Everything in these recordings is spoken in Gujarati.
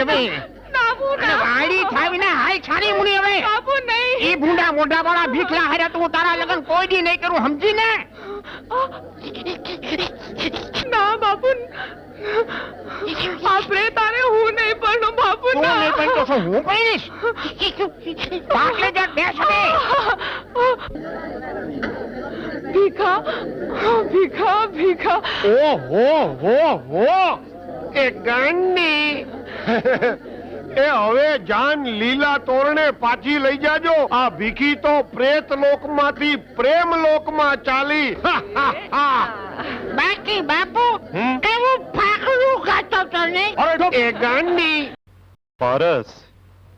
હવે વાડી થાવીને હાય છાની મુની હવે. બાપુ નહીં. ઈ ભૂંડા મોઢા વાળા ભીખલા હાર્યા તો તારા લગન કોઈ દી નહીં કરું સમજી ને? ના બાપુ આપણે તારે હું નહીં પણ બાપુ તું ના. નહીં પણ તો શું હું કહીશ પાટલે જ બેસ હવે ભીખા ભીખા ભીખા. ઓ હો હો. હો એ ગાંડી. એ હવે જાન લીલા તોરણે પાછી લઈ જાજો. આ ભીખી તો પ્રેત લોકમાંથી પ્રેમ લોકમાં ચાલી. હા, હા, હા. બાકી બાપુ કેવું ફાકડું ગાતો તો ને એ ગાંડી. પરસ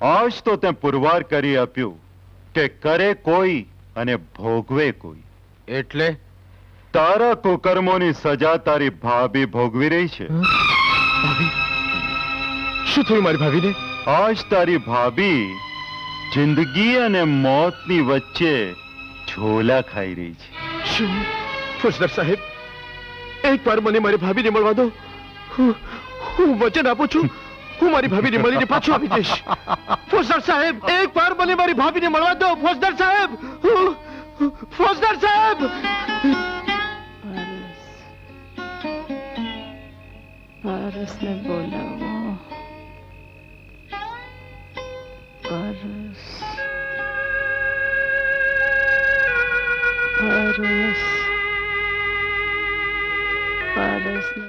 આજ તો તે પુરવાર કરી આપ્યું કે કરે કોઈ અને ભોગવે કોઈ. એટલે? તારા કુકર્મોની સજા તારી ભાભી ભોગવી રહી છે. શું થયું મારી ભાભીને? આજ તારી ભાભી જિંદગી અને મોતની વચ્ચે છોલા ખાઈ રહી છે. શું? ફોજદાર સાહેબ એક વાર મને મારી ભાભીને મળવા દો. હું હું વચન આપું છું. હું મારી ભાભીને મળીને પાછો આવી જઈશ. ફોજદાર સાહેબ એક વાર મને મારી ભાભીને મળવા દો. ફોજદાર સાહેબ હું- ફોજદાર સાહેબ! પારસને બોલાવો. પારસ પારસ પારસને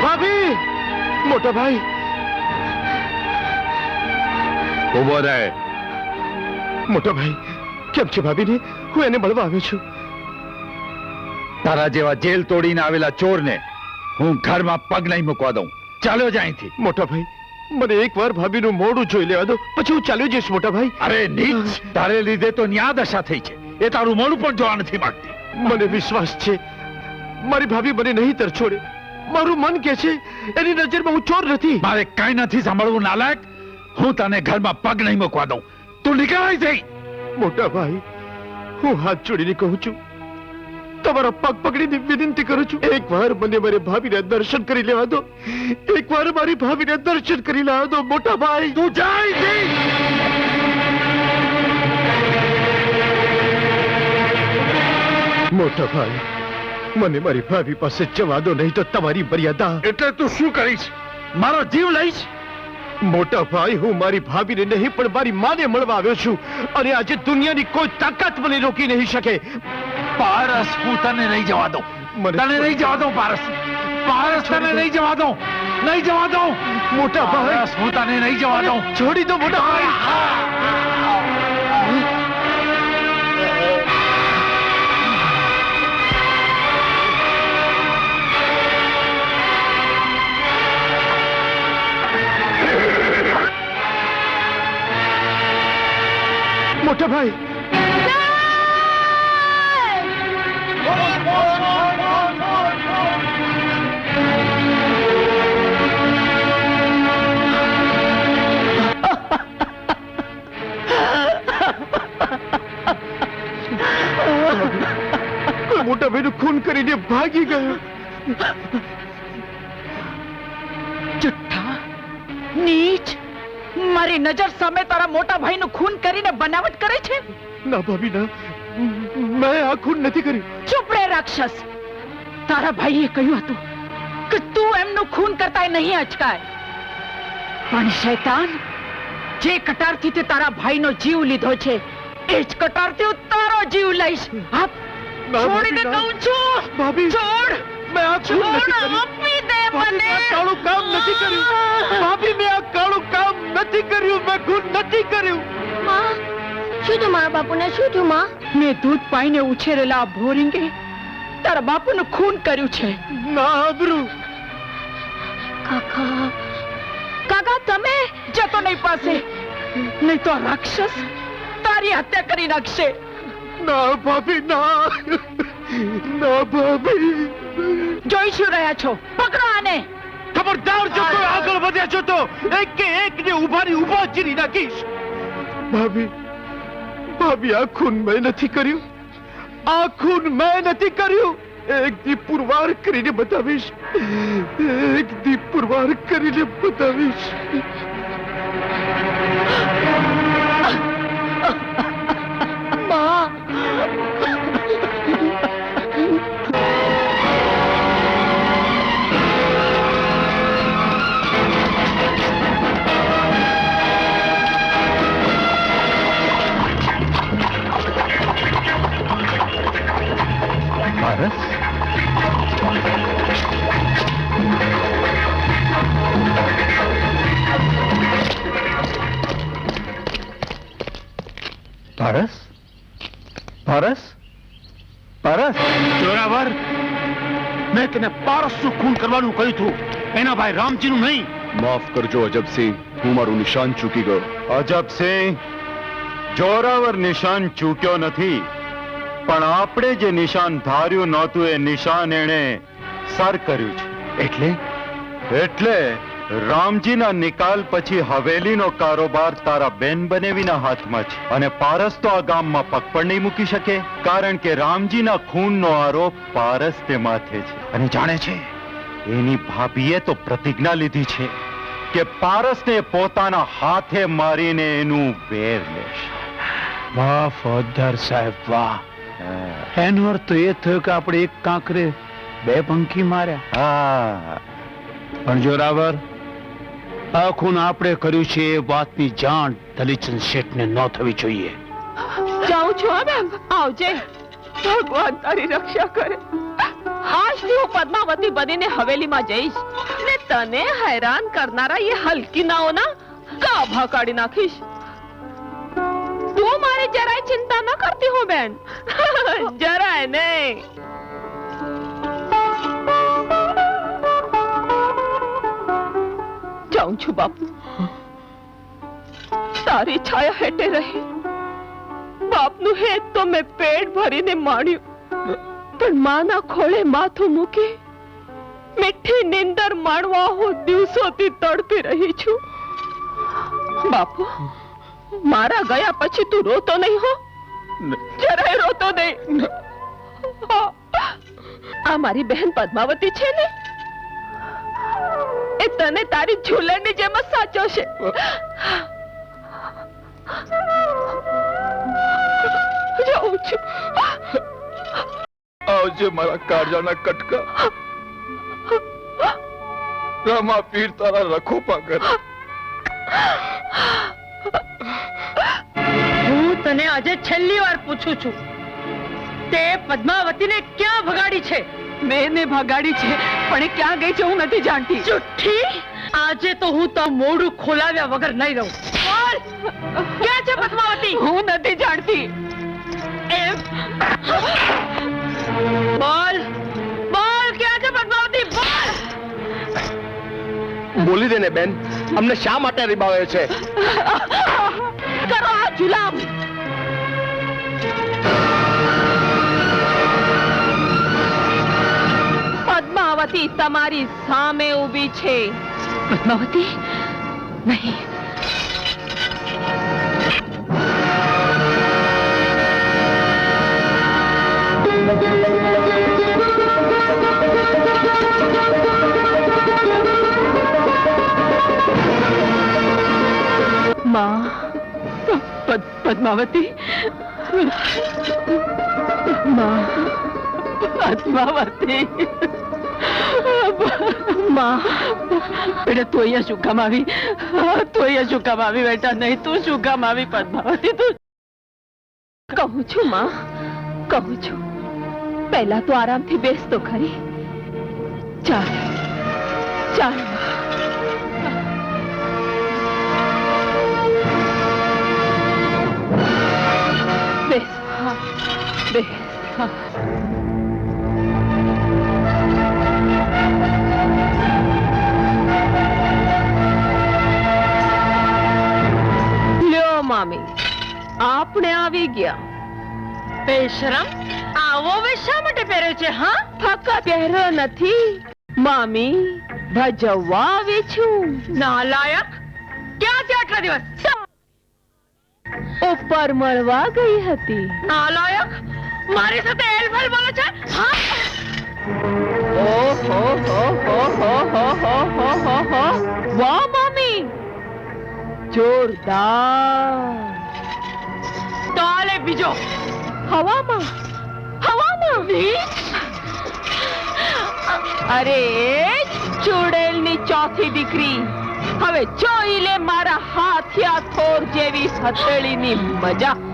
ભાભી મોટા ભાઈ ઊભો રહે મોટા ભાઈ કેમ છે ભાભીને હું એને મળવા આવ્યો છું તારા જેવા જેલ તોડીને આવેલા ચોરને હું ઘરમાં પગ નહીં મૂકવા દઉં. ચાલ્યો જ અહીંથી. મોટા ભાઈ મને એકવાર ભાભીનું મોઢું જોઈ લેવા દો. પછી હું ચાલ્યો જઈશ મોટા ભાઈ. અરે નીચ. તારે લીધે તો ન્યા દશા થઈ છે. એ તારું મોડું પણ જોવા નથી માંગતી. મને વિશ્વાસ છે. મારી ભાભી મને નહીં તર છોડે. મારું મન કે છે એની નજરમાં હું ચોર નથી. મારે કઈ નથી સાંભળવું નાલાયક. હું તને ઘરમાં પગ નહીં મૂકવા દઉં. તું નીકળાય થઈ મોટા ભાઈ હું હાથ જોડીને કહું છું તમારા પગ પકડીને વિનંતી કરું છું. એકવાર મને મારી ભાભીને દર્શન કરી લેવા દો એકવાર મારી ભાભીને દર્શન કરી લેવા દો મોટા ભાઈ. તું જાય મોટા ભાઈ મને મારી ભાભી પાસે જવા દો નહીં તો તમારી મર્યાદા. એટલે તું શું કરીશ? મારો જીવ લઈશ? મોટા ભાઈ હું મારી ભાભીને નહીં પણ મારી માને મળવા આવ્યો છું. અને આજે દુનિયાની કોઈ તાકાત મને રોકી નહીં શકે. પારસ હું તને નહીં જવા દઉં. તને નહીં જવા દઉં પારસ. પારસ તને નહીં જવા દઉં. નહીં જવા દઉં. મોટા ભાઈ. પારસ હું તને નહીં જવા દઉં. છોડી દો મોટા ભાઈ. મોટા ભાઈ કોઈ મોટા ખૂન કરીને ભાગી ગયો જુઠ્ઠા નીચ મારી નજર સામે તારા મોટા ભાઈનું ખૂન કરીને બનાવટ કરે છે ના ભાભી ના મેં આ ખૂન નથી કર્યું ચૂપ રે રાક્ષસ તારા ભાઈએ કહ્યું હતું કે તું એમનું ખૂન કરતા નહીં અચકાય પણ શૈતાન જે કટારથી તે તારા ભાઈનો જીવ લીધો છે એ જ કટારથી તારો જીવ લઈશ આપ ના, છોડીને કહું છું ભાભી છોડ! મેં આ ખૂન નથી છોડ કર્યું. આપી દે મને. કાળું કામ નથી કર્યું. ભાભી મેં આ કાળું કામ નથી કર્યું. મેં ખૂન નથી કર્યું. માં શું થયું મારા બાપુને શું થયું માં? મેં દૂધ પાઈને ઉછેરેલા ભોરિંગે તારા બાપુનું ખૂન કર્યું છે. ના આબરૂ. કાકા. કાકા તમે? જતો નહીં પાસે. નહીં તો રાક્ષસ તારી હત્યા કરી નાખશે. ના ભાભી ના. ના ભાભી. જોઈ શું રહ્યા છો? પકડો આને. ખબરદાર જો કોઈ આગળ વધ્યા છો તો એક કે એક ને ઉભાની ઊભા ચીરી નાખીશ. ભાભી ભાભી આ ખૂન મેં નથી કર્યું. આ ખૂન મેં નથી કર્યું. એક દી પુરવાર કરીને બતાવીશ. એક દી પુરવાર કરીને બતાવીશ. કરવાનું કહ્યું હતું. એના ભાઈ રામજીનું નહીં. માફ કરજો અજબસિંહ હું મારું નિશાન ચૂકી ગયો. અજબસિંહ જોરાવર નિશાન ચૂક્યો નથી. પણ આપણે જે નિશાન ધાર્યું નહોતું એ નિશાન એણે સર કર્યું છે. એટલે? એટલે રામજીના નિકાલ પછી હવેલીનો કારોબાર તારા બેન બનેવીના હાથમાં છે. અને પારસ તો આ ગામમાં પગ પણ નહીં મૂકી શકે કારણ કે રામજીના ખૂનનો આરોપ પારસ તે માથે છે. અને જાણે છે? એની ભાભીએ તો પ્રતિજ્ઞા લીધી છે કે પારસને પોતાના હાથે મારીને એનું વેર લેશે. વાહ ફોજદાર સાહેબ વાહ. એનો અર્થ એ થયો કે આપણે એક કાંકરે બે પંખી માર્યા. હા. પણ જોરાવર આ ખૂન આપણે કર્યું છે એ વાતની જાણ દલીચંદ શેઠને ન થવી જોઈએ. જાઉં છું હવે આવજે. ભગવાન તારી રક્ષા કરે. આજથી હું પદ્માવતી બનીને હવેલીમાં જઈશ ને તને હેરાન કરનારા એ હલકીનાઓના ગાભા કાઢી નાખીશ. તું મારી જરાય ચિંતા ન કરતી હો, બેન. જરાય નહીં. જાઉં છું, બાપુ. તારી છાયા હેઠે રહી. બાપનું હેત તો મેં પેટ ભરીને માણ્યું. પણ માના ખોળે માથું મૂકી મીઠી નિંદર માણવા હું દિવસોથી તડપી રહી છું. બાપુ, મારા ગયા પછી તું રોતો નહીં હો? જરાય રોતો નહીં. આ મારી બહેન પદ્માવતી છે ને? એ તને તારી ઝૂલણની જેમ સાચો સાચવશે. આવજે મારા કાળજાના કટકા. રમા પીર તારા રખો પાકર હું તને આજે છેલ્લી વાર પૂછું છું તે પદ્માવતીને ક્યાં ભગાડી છે? મેં ને ભગાડી છે પણ એ ક્યાં ગઈ છે હું નથી જાણતી. જુઠ્ઠી? આજે તો હું તો મોઢું ખોલાવ્યા વગર નહીં રહું. બોલ! ક્યાં છે પદ્માવતી? હું નથી જાણતી. એમ? બોલ. બોલ ક્યાં છે પદ્માવતી? બોલ. બોલી દેને બેન અમને શા માટે રીબાવે છે? કરો આ જુલામ. પદ્માવતી તમારી સામે ઊભી છે. પદ્માવતી? નહીં. માં. પદ- પદ્માવતી. માં. પદ્માવતી. માં. બેટા તું અહીંયા શું કામ આવી? તું અહીંયા શું કામ આવી બેટા? નહીં તું શું કામ આવી, પદ્માવતી? તું કહું છું, માં. કહું છું. પહેલા તો આરામથી બેસ તો ખરી. ચાલ. ચાલ, માં. હા મામી. આપણે આવી ગયા. બેશરમ, આવો શા માટે પહેર્યો છે, હા? ફક્ત પહેર્યો નથી. મામી, ભજવવા આવી છું. નાલાયક, ક્યાં છે આટલા દિવસ? ઉપર મળવા ગઈ હતી. નાલાયક મારી સાથે એલફેલ બોલે છે? વાહ મમ્મી! જોરદાર. તાલે બીજો. હવામાં? હવામાં? અરે ચુડેલની ચોથી દીકરી. હવે જોઈ લે મારા હાથિયા થોર જેવી હથેળીની મજા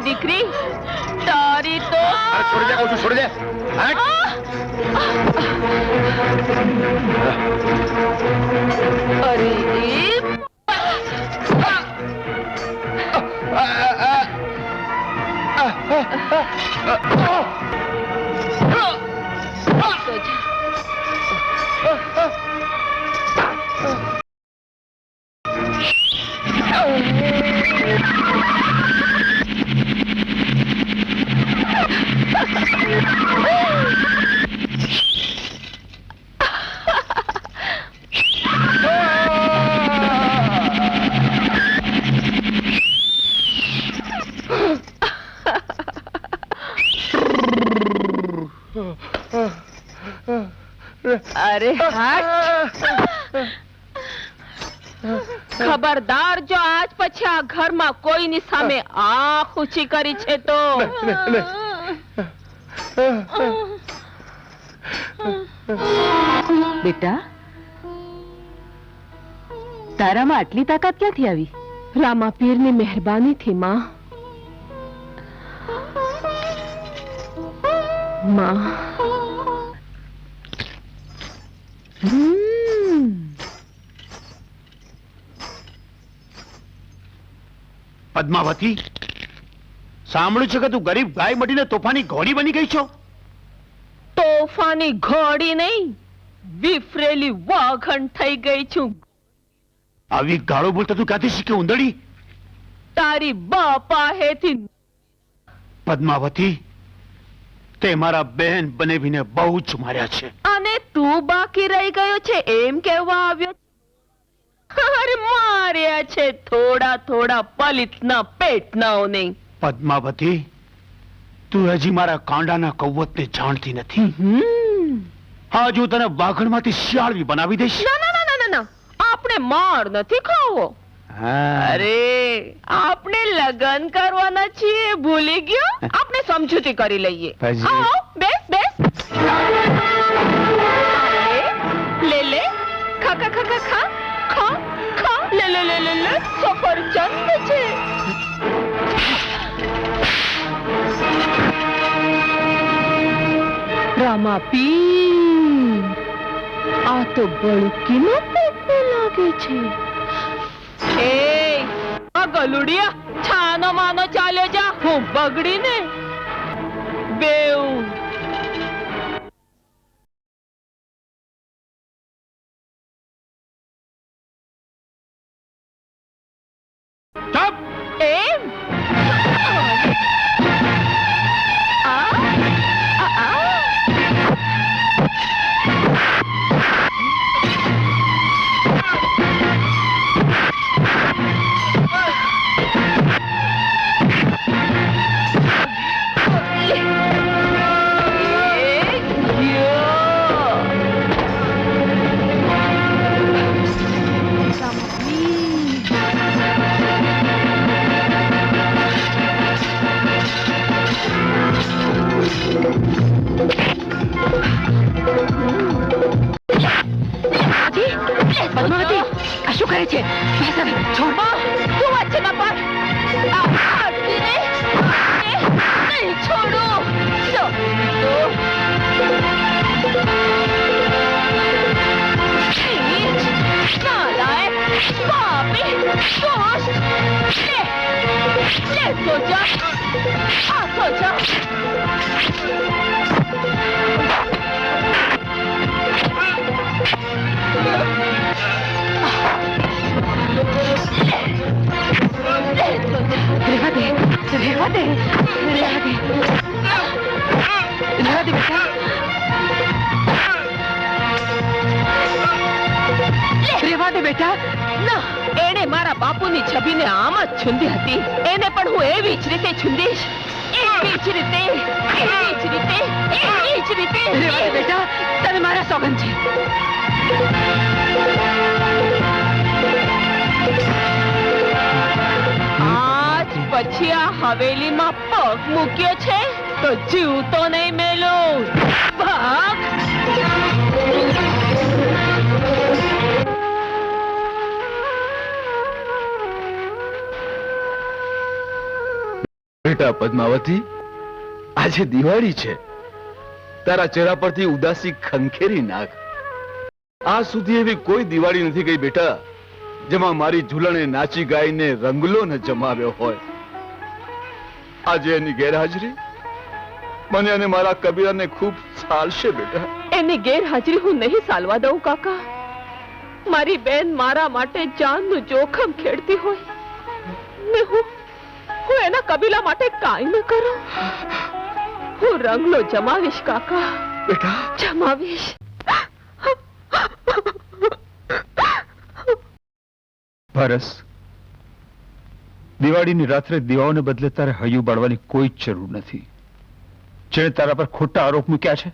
ભાડની દીકરી તારી તો છોડી દે કહું છું છોડી દે હટ. અરે ખબરદાર જો આજ પછી આ ઘરમાં કોઈની સામે આંખ ઊંચી કરી છે તો? બેટા તારામાં આટલી તાકાત ક્યાંથી આવી? રામાપીરની મહેરબાની થી માં. માં. પદ્માવતી સાંભળ્યું છે કે તું ગરીબ ગાય મટીને તોફાની ઘોડી બની ગઈ છો તોફાની ઘોડી નહીં વિફરેલી વાઘણ થઈ ગઈ છું આવી ગાળો બોલતા તું ક્યાંથી શીખી ઉંદડી તારી બાપા હેથી પદ્માવતી તે મારા બહેન બનેવીને બહુ જ માર્યા છે. અને તું બાકી રહી ગયો છે એમ કહેવા આવ્યો અરે માર્યા છે થોડા થોડા પલિતના પેટનાઓને. પદ્માવતી તું હજી મારા કાંડાના કૌવતને જાણતી નથી. આજ હું તને વાઘણમાંથી શિયાળવી બનાવી દઈશ. ના ના ના ના ના ના. આપણે માર નથી ખાવો. અરે આપણે લગન કરવાના છીએ ભૂલી ગયો? આપણે સમજૂતી કરી લઈએ. પછી? આવો બેસ બેસ. લે લે. ખા ખા ખા ખા ખા. ખા ખા. લે લે લે લે લે. સફરજન છે. રામાપી આ તો બળકીનો પેટને લાગે છે. એ આ ગલુડિયા છાનો માનો ચાલ્યો જા હું બગડીને બેઉ. શું કરે છે ફેસન છોડ શું વાત છે બાપા નહીં છોડો Yeah. રેવા દે બેટા. ના એણે મારા બાપુની છબીને આમ જ છુંદી હતી. એને પણ હું એવી જ રીતે છુંદીશ. એવી રીતે એવી રીતે બેટા તને મારા સોગન છે. પછી આ હવેલીમાં પગ મૂક્યો છે તો જીવતો નહીં મેલો. બેટા પદ્માવતી, આજે દિવાળી છે. તારા ચહેરા પરથી ઉદાસી ખંખેરી નાખ. આ સુધી એવી કોઈ દિવાળી નથી ગઈ બેટા, જેમાં મારી ઝૂલણે નાચી ગાઈને રંગલો ન જમાવ્યો હોય. આજે એની ગેરહાજરી? મને અને મારા કબીરાને ખૂબ સાલશે બેટા. એની ગેરહાજરી હું નહીં સાલવા દઉં કાકા. મારી બેન મારા માટે જાનનું જોખમ ખેડતી હોય. ને હું હું એના કબીલા માટે કાંઈ ન કરું. હું રંગલો જમાવીશ કાકા. બેટા? જમાવીશ. પરસ દિવાળીની રાત્રે દીવાઓને બદલે તારે હૈયું બાળવાની કોઈ જ જરૂર નથી. જેણે તારા પર ખોટા આરોપ મૂક્યા છે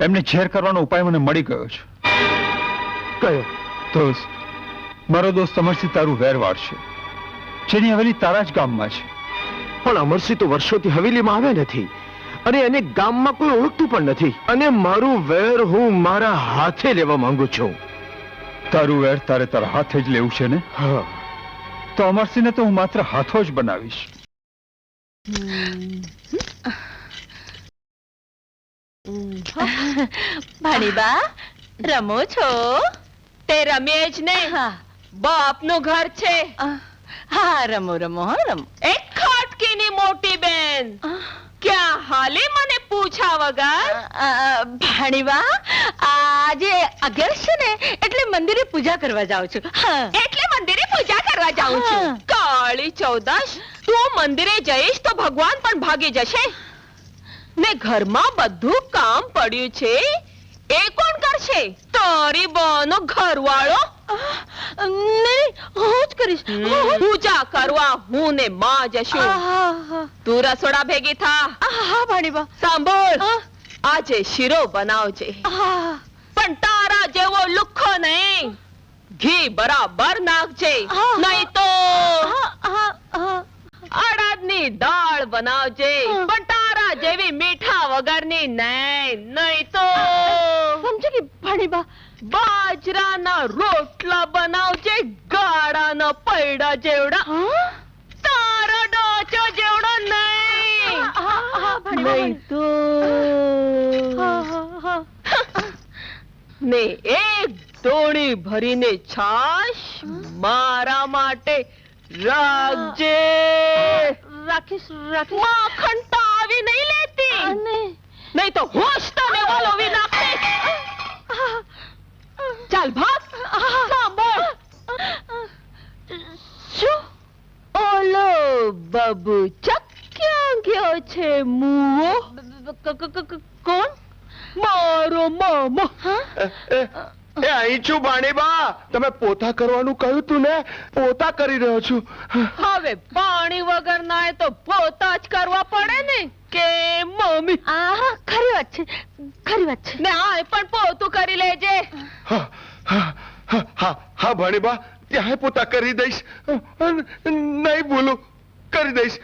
એમને ઝેર કરવાનો ઉપાય મને મળી ગયો છે. કયો? દોસ્ત મારો દોસ્ત અમરસિંહ તારું વેર વાળશે જેની હવેલી તારા જ ગામમાં છે. પણ અમરસિંહ તો વર્ષોથી હવેલીમાં આવ્યા નથી. અને એને ગામમાં કોઈ ઓળખતું પણ નથી. અને મારું વેર હું મારા હાથે લેવા માંગુ છું. તારું વેર તારે તારા હાથે જ લેવું છે ને? હા. તો અમરસિંહને તો હું માત્ર હાથો જ બનાવીશ. ભાણીબા રમો છો? તે રમે જ ને બાપનું ઘર છે. હા રમો રમો હા રમો. એક ખાટકીની મોટી બેન. ક્યાં હાલે મને પૂછા વગર? ભાણીવા આજે અગિયારસ છે ને એટલે મંદિરે પૂજા કરવા જાઉં છું. એટલે મંદિરે પૂજા કરવા જાઉં છું. કાળી ચૌદશ તું મંદિરે જઈશ તો ભગવાન પણ ભાગી જશે. ને ઘરમાં બધું કામ પડ્યું છે. એ કોણ કરશે? તારી બોનો ઘરવાળો. નહીં હું જ કરીશ. હું જ- પૂજા કરવા હું ને માં જશું. તું રસોડા ભેગી થા. હા ભાણીવા સાંભળ. આજે શીરો બનાવજે. પણ તારા જેવો લુખ્ખો નહીં. ઘી બરાબર નાખજે. નહીં તો. અડદની દાળ બનાવજે. પણ તારા જેવી મીઠા વગરની નહીં. નહીં તો સમજી ગઈ ભાણીબા બાજરાના રોટલા બનાવજે ગાળાના પૈડા જેવડા. તારો ડોચો જેવડો નહીં. નહીં તો. ને એક દોણી ભરીને છાશ મારા માટે રાખજે. રાખીશ રાખીશ. માખણ તો આવી નહીં લેતી. નહીં તો હોશ તને વલોવી નાખે ચાલ ભાગ. સાંભળ. શું? ઓલો બબુ ક્યાં ગયો છે મુઓ કોણ? મારો મામો. એ અહીં છું ભાણીબા તમે પોતા કરવાનું કહ્યું તું ને? પોતા કરી રહ્યો છું. હવે પાણી વગર નાય તો પોતા જ કરવા પડે ને? કે મમ્મી? આ ખરી વાત છે ખરી વાત છે. ને આય પણ પોતું કરી લેજે. હા હા હા હા હા ભાણીબા ત્યાં પોતા કરી દઈશ. નહીં બોલું કરી દઈશ.